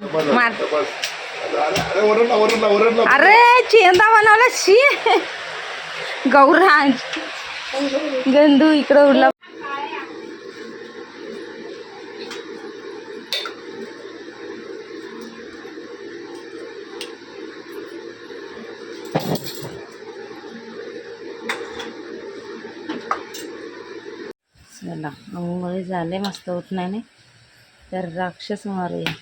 मार. अरे चेंदा बनवला शी. गौरांज गंधू इकडं उडला. चला अंघोळी झाले मस्त उठण्याने तर राक्षस मारूया.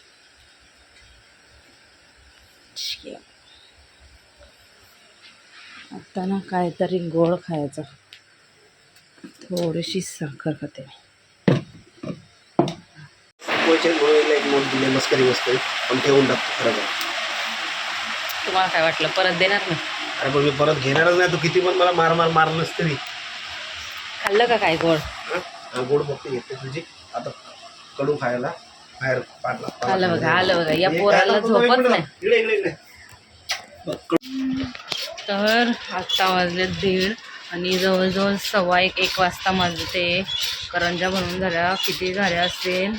आता ना काहीतरी गोड खायचं. थोडीशी साखर खाते गोळीला एक नोट दिले मस्करी मस्करी. पण ठेवून टाकतो खरं तर. तुम्हाला काय वाटलं? परत देणार नाही? अरे पण मी परत घेणारच नाही. तू किती पण मला मार मार मारलंस तरी. खाल्लं का काय गोड? हं? गोड फक्त घेते तुझी. आता कडू खायला बाहेर पाडला. आलं बघा आलं बघा. या पोराला? झोपत नाही. इकडे इकडे इकडे. बघ, कडू. तर आत्ता वाजले दीड आणि जवळजवळ सव्वा एक एक वाजता माझं ते करंजा बनवून झाल्या. किती झाल्या असेल?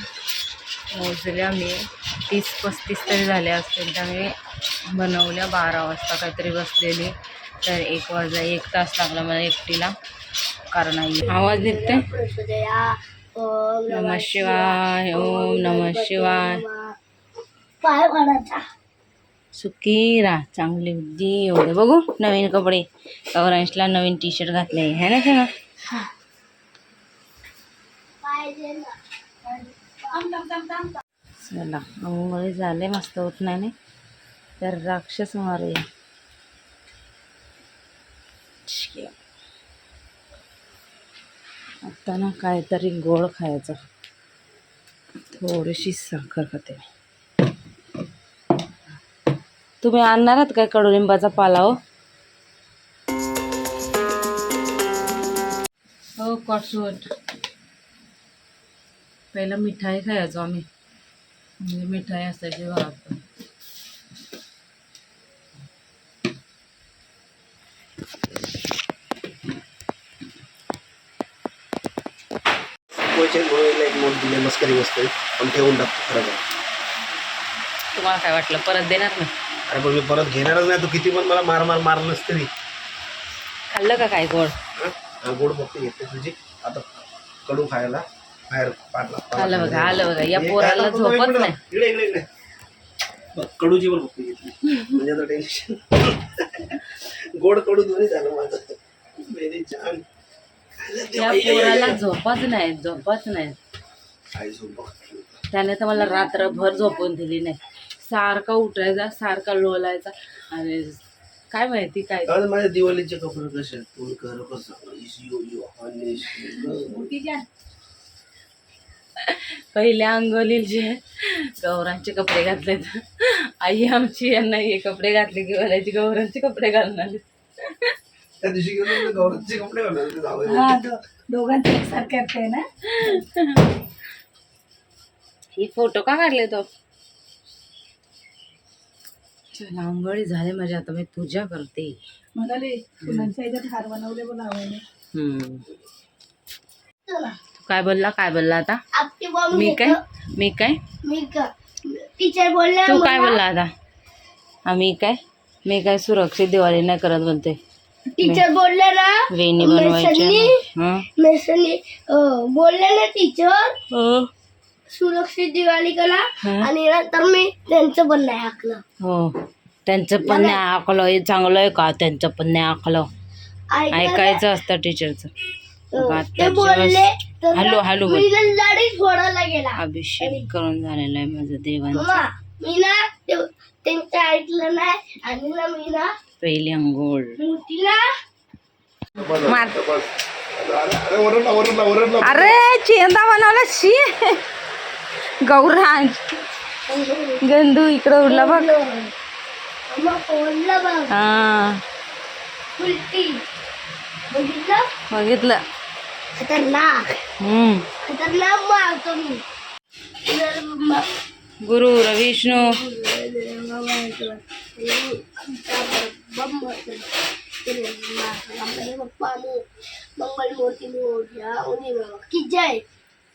मोजल्या मी. तीस पस्तीस तरी झाल्या असतील. त्यामुळे बनवल्या. बारा वाजता काहीतरी बसलेली. तर एक वाजला एक तास लागला मला एकटीला. कारण आई आवाज निघते नम शिवाय. ओम नम शिवाय. सुखी राहा चांगली बुद्धी एवढे. बघू नवीन कपडे. ऑरेंजला नवीन टी शर्ट घातले आहे ना सगळं चला अंघोळी झाले मस्त होत नाही तर राक्षस मारूया. आता ना काहीतरी गोड खायचं. थोडीशी साखर खाते तुम्ही आणणार आहात काय कडुलिंबाचा पाला हो? हो कॉटसूट पहिला मिठाई खायचो आम्ही. म्हणजे मिठाई असायची घरात एक नोट दिले मस्करी मस्करी. पण ठेवून टाकतो खरं. तुम्हाला काय वाटलं? परत देणार नाही अरे पण मी परत घेणारच नाही तू किती पण मला मार मार मारलंस तरी. खाल्लं का काय गोड? हं? गोड फक्त घेते तुझी. आता कडू खायला बाहेर पाडला. आलं बघा आलं बघा या पोराला? झोपत नाही. इकडे इकडे इकडे. बघ, कडूची पण फक्त घेतली म्हणजे आता टेन्शन गोड कडू दोन्ही झालं माझं. मेरी जान. या पोराला झोपत नाही झोपत नाही. आई झोप त्याने तर मला रात्रभर झोपून दिली नाही. सारखा उठायचा सारखा लोलायचा. आणि काय माहिती काय आज माझ्या दिवाळीचे कपडे कसे आहेत? तू कर कसं इस यो यो हनीश यो. पहिल्या अंगोलीचे गौरांचे कपडे घातले आई आमची यांना हे कपडे घातले की बोलायची गौरांचे कपडे आले त्या दिवशी गेलो कपडे. हा दो- दोघांचे एकसारखे असते ना? ही फोटो का काढले तो? चला आंघोळी झाले माझी आता मी पूजा करते. म्हणाले फुलांच्या ह्याच्यात हार बनवले बोला आवडले. हम्म. चला. तू काय बोलला काय बोलला आता? आपली बॉम्ब मी काय? मी काय? मी का टीचर बोलले तू काय बोलला आता? आम्ही काय? मी काय सुरक्षित दिवाळी नाही करत बोलते. टीचर बोलले ना वेणी मेसनी बनवायची अं, बोलले ना टीचर. हो. सुरक्षित दिवाळी हं. आणि नंतर मी त्यांचं पण नाही हाकलं. हो त्यांचं पण नाही आकलं हे चांगलं आहे का? त्यांचं पण नाही ऐकलं ऐकायचं असतं टीचरचं अं, ते आत्ताच्या बोलले तर हॅलो हॅलो बोल. मी फोडायला गेला. अभिषेक करून झालेला आहे माझं देवांचं. मम्मा मी ना ते- त्यांचं ऐकलं नाही आणि ना मी ना पहिली अंघोळ. मोठीला मार अरे अरे ओरडला ओरडला ओरडला. अरे चेंदा बनवला शी. गौरांज गंदू इकडं उडला बघ. हा. बघितलं. गुरु विष्णू. मंगल मूर्ती की जय.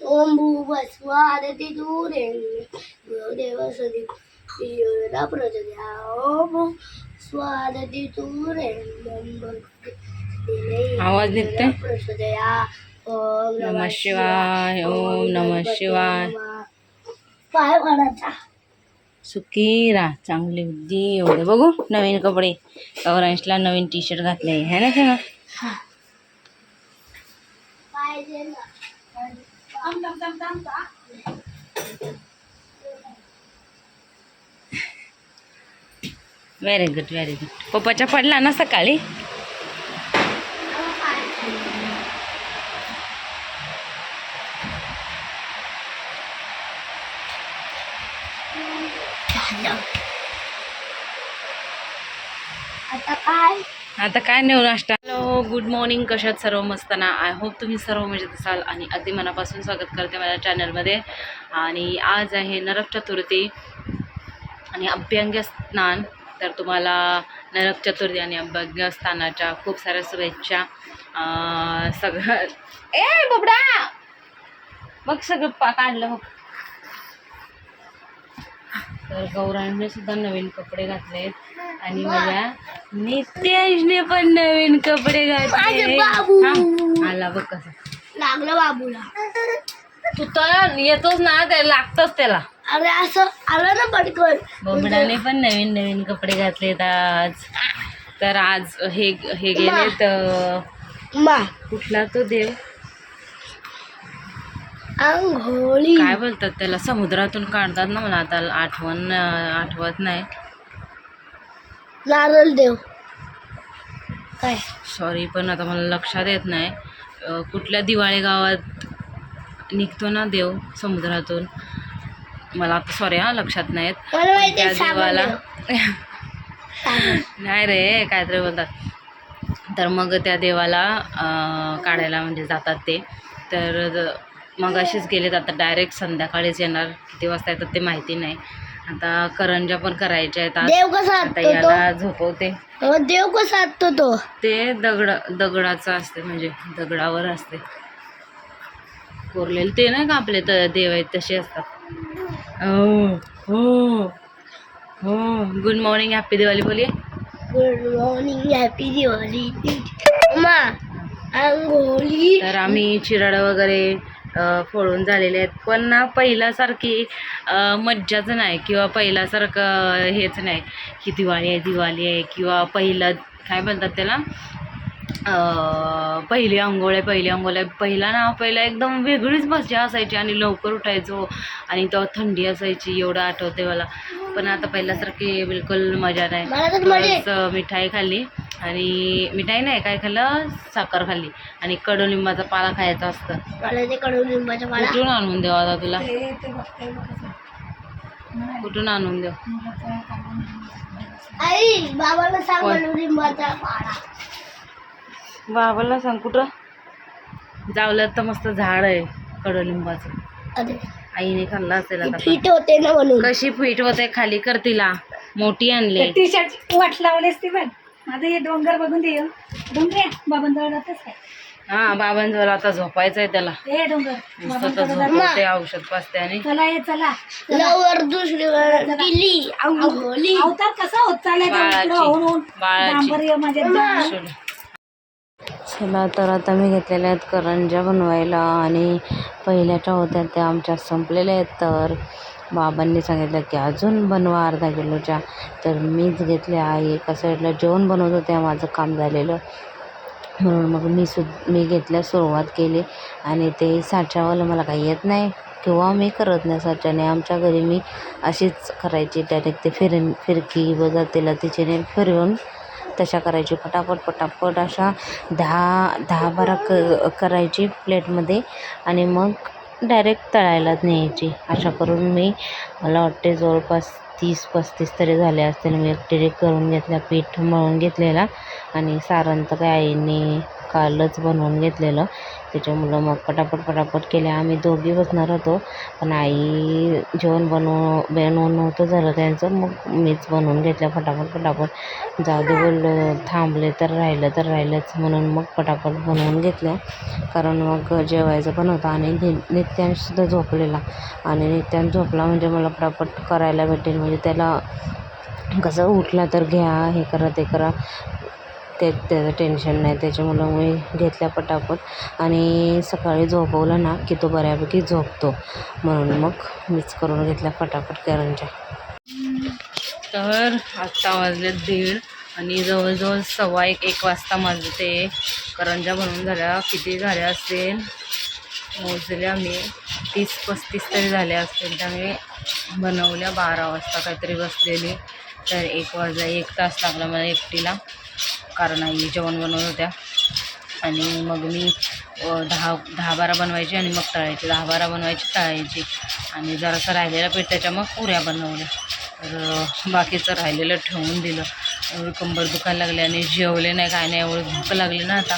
ओम भू बसवा आदती दूर देव सदी योना प्रचोदया ओम स्वादती भक्ती आवाज? प्रचोदया ओम नमः शिवाय ओम नमः शिवाय। पाय सुखी राहा चांगली बुद्धी एवढे बघू नवीन कपडे. गौरांशला नवीन टी शर्ट घातले है. ना तेव्हा पाहिजे ना थांब, थांब, थांब, थांब, थांब. व्हेरी गुड व्हेरी गुड पप्पाच्या पडला ना सकाळी? आता काय? आता काय नेऊ नाश्ता? गुड मॉर्निंग कशात सर्व मस्त ना? आय होप तुम्ही सर्व मजेत असाल आणि अगदी मनापासून स्वागत करते माझ्या चॅनलमध्ये आणि आज आहे नरक चतुर्थी आणि अभ्यंग स्नान. तर तुम्हाला नरक चतुर्थी आणि अभ्यंग स्नानाच्या खूप साऱ्या शुभेच्छा सगळं ए बबडा! मग सगळं पा काढलं मग तर गौरांनी सुद्धा नवीन कपडे घातलेत आणि माझ्या नित्यांशने पण नवीन कपडे घातले आला बघ कसं. लागलं बाबूला. तू तर येतोच ना ते लागतच त्याला. अरे असं आलं ना पटकन. बोबडाने पण नवीन नवीन कपडे घातलेत आज. तर आज हे हे गेलेत कुठला तो देव? आंघोळी काय बोलतात त्याला? समुद्रातून काढतात ना मला आता आठवण आठवत नाही. नारळ देव. काय? सॉरी पण आता मला लक्षात येत नाही. कुठल्या दिवाळी गावात निघतो ना देव समुद्रातून? मला आता सॉरी हा लक्षात नाहीत माहिती त्या देवाला. नाही रे काहीतरी बोलतात. तर मग त्या देवाला काढायला म्हणजे जातात ते. तर मग असेच गेलेत. आता डायरेक्ट संध्याकाळीच येणार. किती वाजता येतात ते माहिती नाही. आता करंजा पण करायच्या आहेत. आज. देव कसा आता असतो तो? याला झोपवते. अहो, देव कसा असतो तो? ते दगड दगडाचं असते म्हणजे दगडावर असते. कोरलेले ते नाही का आपले तर देव आहेत तसे असतात. हो हो हो. गुड मॉर्निंग हॅपी दिवाळी बोलिये गुड मॉर्निंग हॅपी दिवाळी आंघोळी तर आम्ही चिराड वगैरे फोडून झालेले आहेत. पण ना पहिल्यासारखी मज्जाच नाही किंवा पहिल्यासारखं हेच नाही की दिवाळी आहे दिवाळी आहे किंवा पहिलं काय म्हणतात त्याला? पहिली आंघोळ आहे पहिली आंघोळ. आहे पहिला ना पहिला एकदम वेगळीच मजा असायची आणि लवकर उठायचो आणि तेव्हा थंडी असायची एवढं आठवते मला. पण आता पहिल्यासारखी बिलकुल मजा नाही. मिठाई खाल्ली आणि मिठाई नाही काय खाल्लं? साखर खाल्ली आणि कडुलिंबाचा पाला खायचा असतं. मला कुठून आणून देऊ आता तुला? कुठून आणून देऊ? आई बाबाला सांग? कडुलिंबाचा पाडा बाबाला सांग कुठं? जावलं तर मस्त झाड आहे कडुलिंबाचं. अरे. आईने खाल्लं असेल आता फिट होते ना म्हणून. कशी फिट होते खाली कर तिला मोठी आणली. टी शर्ट वाट लावलेस ती बघ. माझं हे डोंगर बघून दे डोंगर बाबांजवळ काय? हा बाबांजवळ आता झोपायचंय त्याला. हे डोंगर. औषध पाचत्याने चला ये चला. लवर दुसरी अवतार कसा होत चाललाय बाळाची. माझ्या चला तर आता मी घेतलेल्या आहेत करंज्या बनवायला आणि पहिल्याच्या होत्या त्या आमच्या संपलेल्या आहेत. तर बाबांनी सांगितलं की अजून बनवा अर्धा किलोच्या. तर मीच घेतल्या आहे. एका साईडला जेवण बनवत होत्या माझं काम झालेलं. म्हणून मग मी सु मी घेतल्या सुरुवात केली. आणि ते साच्यावालं मला काही येत नाही किंवा मी करत नाही साच्याने. आमच्या घरी मी अशीच करायची. डायरेक्ट ते फिर फिरकी वगैरे तिला तिच्याने फिरवून तशा करायची. पटापट पटापट अशा दहा दहा बारा क करायची प्लेटमध्ये आणि मग डायरेक्ट तळायलाच न्यायची. अशा करून मी मला वाटते जवळपास तीस पस्तीस तरी झाले असतील. मी एकटी करून घेतल्या पीठ मळून घेतलेला आणि सारण तर काय आईने कालच बनवून घेतलेलं. त्याच्यामुळं मग पटापट पटापट केले आम्ही दोघी बसणार होतो. पण आई जेवण बनव बनवून नव्हतं झालं त्यांचं. मग मीच बनवून घेतलं फटाफट पटापट. जाऊ दे बोललो थांबले तर राहिलं तर राहिलंच म्हणून मग पटापट बनवून घेतलं कारण मग जेवायचं पण होतं आणि नि नित्यांशसुद्धा झोपलेला. आणि नित्यान झोपला म्हणजे मला पटापट करायला भेटेल. म्हणजे त्याला कसं उठला तर घ्या हे करा ते करा. ते त्याचं टेन्शन नाही. त्याच्यामुळं मी घेतल्या पटापट. आणि सकाळी झोपवलं ना की तो बऱ्यापैकी झोपतो. म्हणून मग मीच करून घेतल्या फटाफट करंजा तर आत्ता वाजले दीड आणि जवळजवळ सव्वा एक एक वाजता माझं ते करंजा बनवून झाल्या. किती झाल्या असेल? मोजल्या मी. तीस पस्तीस तरी झाल्या असतील. त्यामुळे बनवल्या. बारा वाजता काहीतरी बसलेली. तर एक वाजला एक तास लागला मला एकटीला. कारण आई जेवण बनवत होत्या. आणि मग मी दहा दहा बारा बनवायची आणि मग तळायचे. दहा बारा बनवायची तळायची. आणि जरासं राहिलेल्या त्याच्या मग पुऱ्या बनवल्या. तर बाकीचं राहिलेलं ठेवून दिलं. एवढी कंबर दुखायला लागले आणि जेवले नाही काय नाही एवढी भूक लागली ना आता.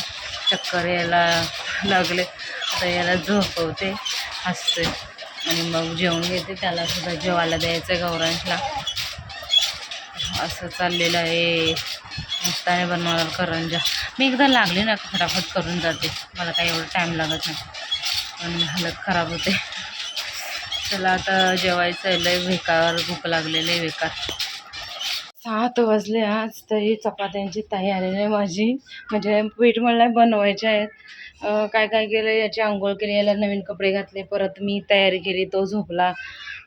चक्कर यायला लागले. तर याला झोपवते. हसते. आणि मग जेवण घेते. त्याला सुद्धा जेवायला द्यायचं आहे गौरांशला. असं चाललेलं आहे. मस्ताने बनवणार करंजा मी एकदा लागले ना फटाफट करून जाते. मला काही एवढं टाईम लागत नाही. पण हालत खराब होते. चला आता जेवायचं आहे. लय बेकार भूक लागलेली आहे बेकार सात वाजले आज तरी चपात्यांची तयारी नाही माझी. म्हणजे पीठ मला बनवायचे आहेत. काय काय केलं याची आंघोळ केली याला नवीन कपडे घातले परत मी तयारी केली तो झोपला.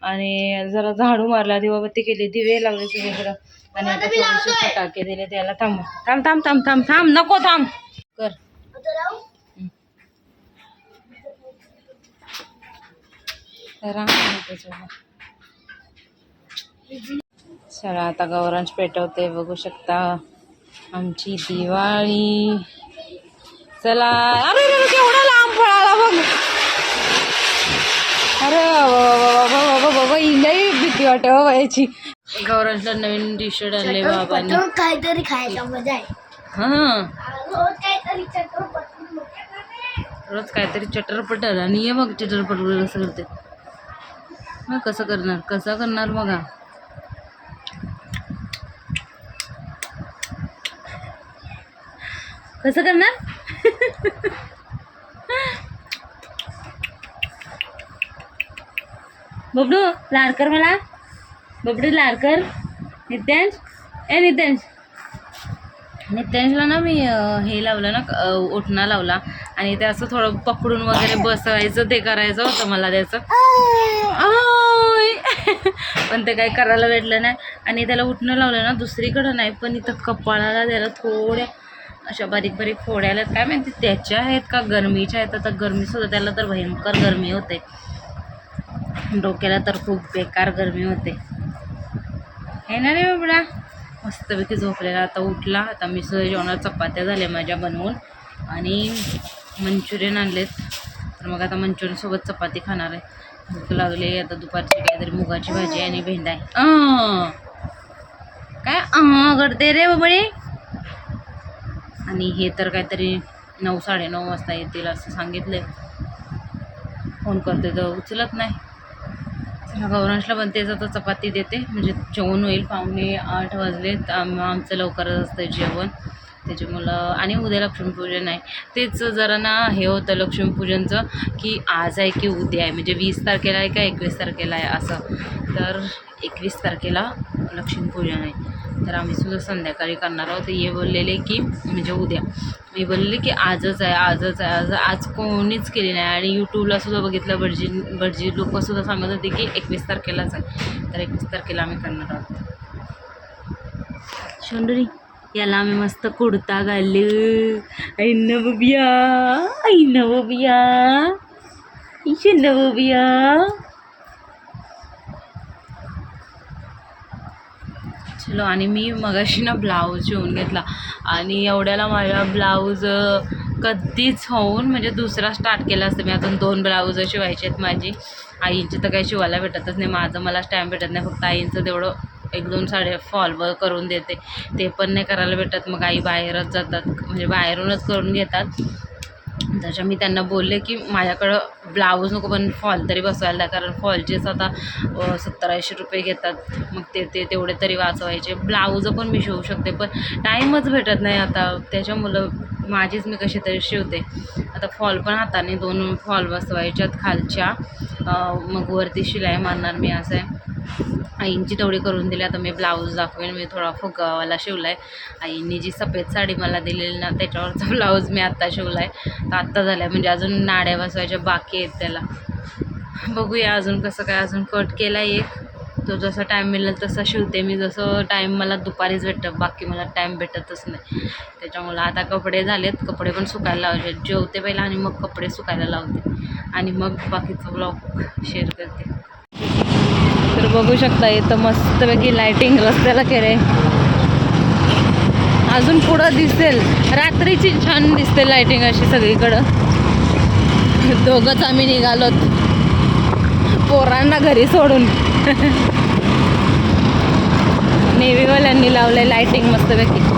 आणि जरा झाडू मारला दिवाबत्ती केली दिवे लावले सगळीकडं आणि आता थोडेसे फटाके दिले त्याला थांब थांब थांब थांब थांब थांब नको थांब. कर. आता चला आता गौरांश पेटवते बघू शकता. आमची दिवाळी. चला. अरे अरे, अरे, केवढा लांब पळाला बघ. अरे बाबा लई भीती बाबा याची गौरांशला नवीन टी शर्ट आणले बाबांनी. काहीतरी खायला मजा आहे. हा. रोज काहीतरी चटरपटर आणि ये मग चटरपटर कसं करते मग कसं करणार? कसं करणार मग हा? कसं करणार? बबडू लाडकर मला. बबडू लाडकर नित्यांश. ए नित्यांश. नित्यांशला ना मी हे लावलं ना ओठणा लावला. आणि ते असं थोडं पकडून वगैरे बसवायचं ते करायचं होतं मला त्याचं. पण ते काही करायला भेटलं नाही. आणि त्याला उठणं लावलं ना दुसरीकडं नाही पण इथं कपाळाला त्याला थोड्या अशा बारीक बारीक फोड्या आल्यात. काय माहिती त्याच्या आहेत का गरमीच्या आहेत. आता गरमीसुद्धा त्याला तर भयंकर गरमी होते. डोक्याला तर खूप बेकार गरमी होते. हे ना रे बाबडा? मस्तपैकी झोपलेला. आता उठला. आता मी सुद्धा जेवणात चपात्या झाल्या माझ्या बनवून. आणि मंचुरियन आणलेत. तर मग आता मंचुरियनसोबत चपाती खाणार आहे. भूक लागली. आता दुपारची काहीतरी मुगाची भाजी आणि भेंडा आहे. काय अं करते रे बाबळे आणि हे तर काहीतरी नऊ साडेनऊ वाजता येतील असं सांगितलं फोन करते तर उचलत नाही. गौरांशला पण तेच आता चपाती देते. म्हणजे जेवण होईल. पाहुणे आठ वाजलेत. आमचं लवकरच असतं जेवण. त्याच्यामुळं आणि उद्या लक्ष्मीपूजन आहे. तेच जरा ना हे होतं लक्ष्मीपूजनचं की आज आहे की उद्या आहे. म्हणजे वीस तारखेला आहे का एकवीस तारखेला आहे असं. तर एकवीस तारखेला लक्ष्मीपूजन आहे. तर आम्ही सुद्धा संध्याकाळी करणार आहोत. हे बोललेले की म्हणजे उद्या. मी बोलले की आजच आहे आजच आहे आज आज कोणीच केली नाही. आणि यूट्यूबला सुद्धा बघितलं भटजी भटजी लोकंसुद्धा सांगत होते की एकवीस तारखेलाच आहे. तर एकवीस तारखेला आम्ही करणार आहोत. शोंडरी याला आम्ही मस्त कुडता घालू. ऐन बबिया ऐन बबिया इशन बबिया चलो आणि मी मगाशी ना ब्लाऊज शिवून घेतला. आणि एवढ्याला माझा ब्लाऊज कधीच होऊन म्हणजे दुसरा स्टार्ट केला असतं मी. अजून दोन ब्लाऊज शिवायचे आहेत माझी. आईंचे तर काही शिवायला भेटतच नाही. माझं मला टाईम भेटत नाही. फक्त आईंचं तेवढं एक दोन साड्या फॉलवर करून देते. ते पण नाही करायला भेटत. मग आई बाहेरच जातात. म्हणजे बाहेरूनच करून घेतात. त्याच्या मी त्यांना बोलले की माझ्याकडं ब्लाऊज नको पण फॉल तरी बसवायला द्या. कारण फॉलचेच आता सत्तर ऐंशी रुपये घेतात. मग ते ते तेवढे तरी वाचवायचे. ब्लाऊज पण मी शिवू शकते पण टाईमच भेटत नाही आता. त्याच्यामुळं माझीच मी कशी तरी शिवते. आता फॉल पण हाताने दोन फॉल बसवायच्यात खालच्या. मग वरती शिलाई मारणार मी असं आहे. आईंची तेवढी करून दिली. आता मी ब्लाऊज दाखवेन. मी थोडा फुगावाला शिवला आहे आईंनी जी सफेद साडी मला दिलेली ना त्याच्यावरचा ब्लाऊज मी आत्ता शिवला आहे तर आत्ता झाला आहे म्हणजे अजून नाड्या बसवायच्या बाकी आहेत त्याला. बघूया अजून कसं काय अजून कट केला एक. तो जसा टाईम मिळेल तसा शिवते. मी जसं टाईम मला दुपारीच भेटतं बाकी मला टाईम भेटतच नाही. त्याच्यामुळं आता कपडे झालेत. कपडे पण सुकायला लावायचे जेवते पहिला आणि मग कपडे सुकायला लावते. आणि मग बाकीचं ब्लॉग शेअर करते. तर बघू शकता इथं मस्तपैकी लाईटिंग रस्त्याला केले अजून पुढं दिसेल. रात्रीची छान दिसते लाईटिंग अशी सगळीकडं. दोघंच आम्ही निघालोत. पोरांना घरी सोडून. नेव्हीवाल्यांनी लावलंय लाईटिंग मस्तपैकी.